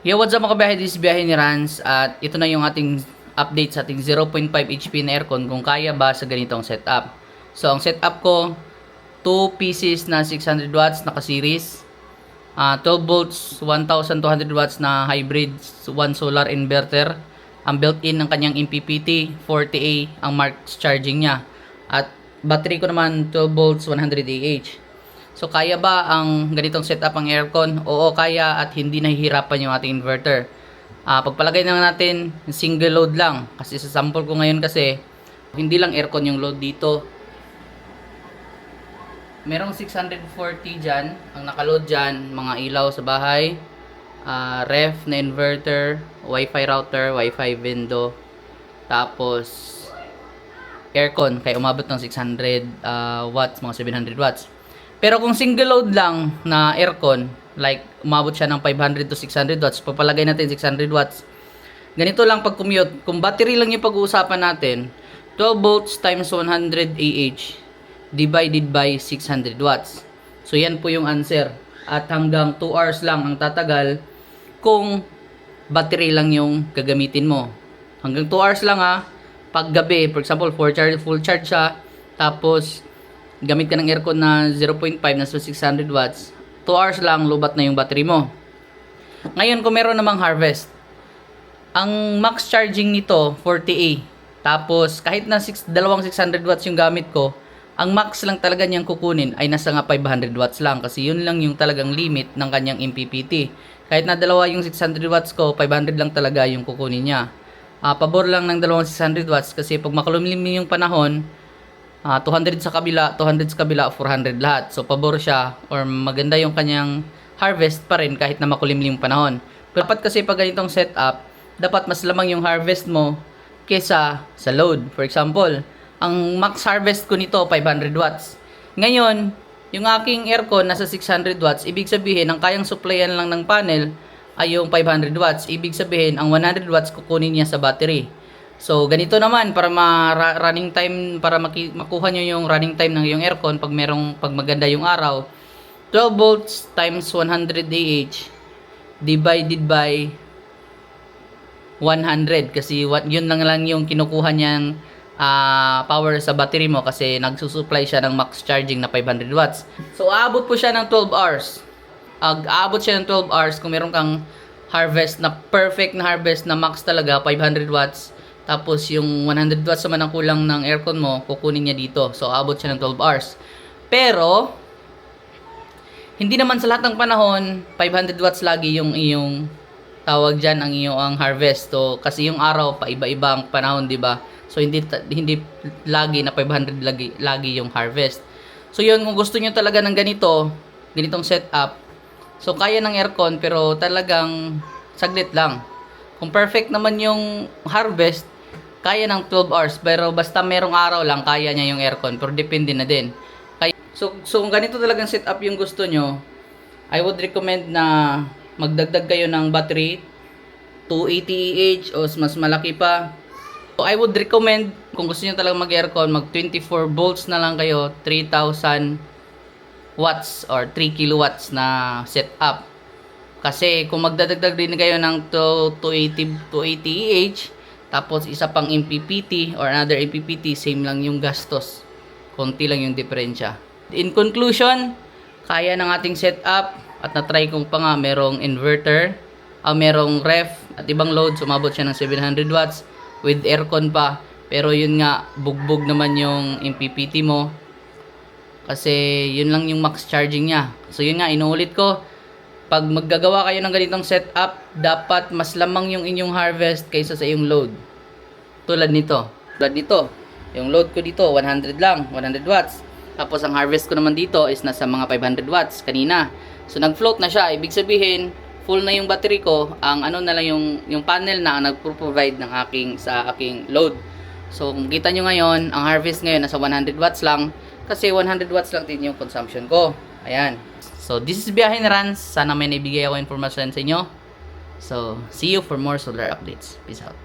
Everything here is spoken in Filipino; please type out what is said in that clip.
Yo, what's up mga kabiyahe? This is biyahe ni Rans at ito na yung ating update sa ating 0.5 HP na aircon kung kaya ba sa ganitong setup. So, ang setup ko, 2 pieces na 600 watts naka-series, ah 12 volts, 1200 watts na hybrid, 1 solar inverter, ang built-in ng kanyang MPPT, 40A ang max charging niya. At battery ko naman 12 volts, 100 AH. So, kaya ba ang ganitong setup ang aircon? Oo, kaya at hindi nahihirapan yung ating inverter. Ah, pagpalagay naman natin, single load lang. Kasi sa sample ko ngayon kasi, hindi lang aircon yung load dito. Merong 640 dyan. Ang nakaload dyan, mga ilaw sa bahay. ah, ref na inverter, wifi router, wifi window. Tapos, aircon, kaya umabot ng 600 ah, watts, mga 700 watts. Pero kung single load lang na aircon, like umabot siya ng 500 to 600 watts, papalagay natin 600 watts. Ganito lang pag commute. Kung battery lang yung pag-uusapan natin, 12 volts times 100 AH divided by 600 watts. So yan po yung answer. At hanggang 2 hours lang ang tatagal kung battery lang yung gagamitin mo. Hanggang 2 hours lang ha. Pag gabi, for example, full charge, full charge siya, tapos gamit ka ng aircon na 0.5 na so 600 watts, 2 hours lang lubat na yung battery mo. Ngayon, kung meron namang harvest, ang max charging nito 40A. Tapos kahit na 6 dalawang 600 watts yung gamit ko, ang max lang talaga niyang kukunin ay nasa nga 500 watts lang kasi yun lang yung talagang limit ng kanyang MPPT. Kahit na dalawa yung 600 watts ko, 500 lang talaga yung kukunin niya. Ah, pabor lang ng dalawang 600 watts kasi pag makulumlim yung panahon, ah, 200 sa kabila, 200 sa kabila, 400 lahat. So pabor siya or maganda yung kanyang harvest pa rin kahit na makulimlim panahon. Pero dapat kasi pag ganitong setup, dapat mas lamang yung harvest mo kesa sa load. For example, ang max harvest ko nito 500 watts. Ngayon, yung aking aircon nasa 600 watts, ibig sabihin ang kayang supplyan lang ng panel ay yung 500 watts. Ibig sabihin ang 100 watts kukunin niya sa battery. So, ganito naman para ma running time para makuha niyo yung running time ng yung aircon pag merong pag maganda yung araw. 12 volts times 100 AH divided by 100 kasi what yun lang lang yung kinukuha niyang ah, power sa battery mo kasi nagsusupply siya ng max charging na 500 watts. So aabot po siya ng 12 hours. Ag aabot siya ng 12 hours kung meron kang harvest na perfect na harvest na max talaga 500 watts. Tapos yung 100 watts naman ang kulang ng aircon mo, kukunin niya dito. So aabot siya ng 12 hours. Pero hindi naman sa lahat ng panahon 500 watts lagi yung iyong tawag diyan ang iyong ang harvest. So kasi yung araw pa iba-iba ang panahon, 'di ba? So hindi hindi lagi na 500 lagi lagi yung harvest. So yun kung gusto niyo talaga ng ganito, ganitong setup. So kaya ng aircon pero talagang saglit lang. Kung perfect naman yung harvest, kaya ng 12 hours pero basta merong araw lang kaya niya yung aircon pero depende na din. Kaya, so so kung ganito talagang setup yung gusto nyo, I would recommend na magdagdag kayo ng battery 280 Ah o mas malaki pa. So I would recommend kung gusto niyo talaga mag-aircon, mag 24 volts na lang kayo, 3000 watts or 3 kilowatts na setup. Kasi kung magdadagdag din kayo ng to 280 280 EH, tapos isa pang MPPT or another MPPT, same lang yung gastos. Konti lang yung diferensya. In conclusion, kaya ng ating setup at na-try kong pa nga merong inverter, ah, merong ref at ibang load, sumabot siya ng 700 watts with aircon pa. Pero yun nga, bugbog naman yung MPPT mo. Kasi yun lang yung max charging niya. So yun nga, inuulit ko, pag maggagawa kayo ng ganitong setup, dapat mas lamang yung inyong harvest kaysa sa iyong load. Tulad nito. Tulad nito. Yung load ko dito, 100 lang, 100 watts. Tapos ang harvest ko naman dito is nasa mga 500 watts kanina. So nag-float na siya. Ibig sabihin, full na yung battery ko. Ang ano na lang yung, yung panel na ang nagpo-provide ng aking, sa aking load. So kung kita nyo ngayon, ang harvest ngayon nasa 100 watts lang. Kasi 100 watts lang din yung consumption ko. Ayan. So this is Biyahe ni Rans. Sana may naibigay ako informasyon sa inyo. So see you for more solar updates. Peace out.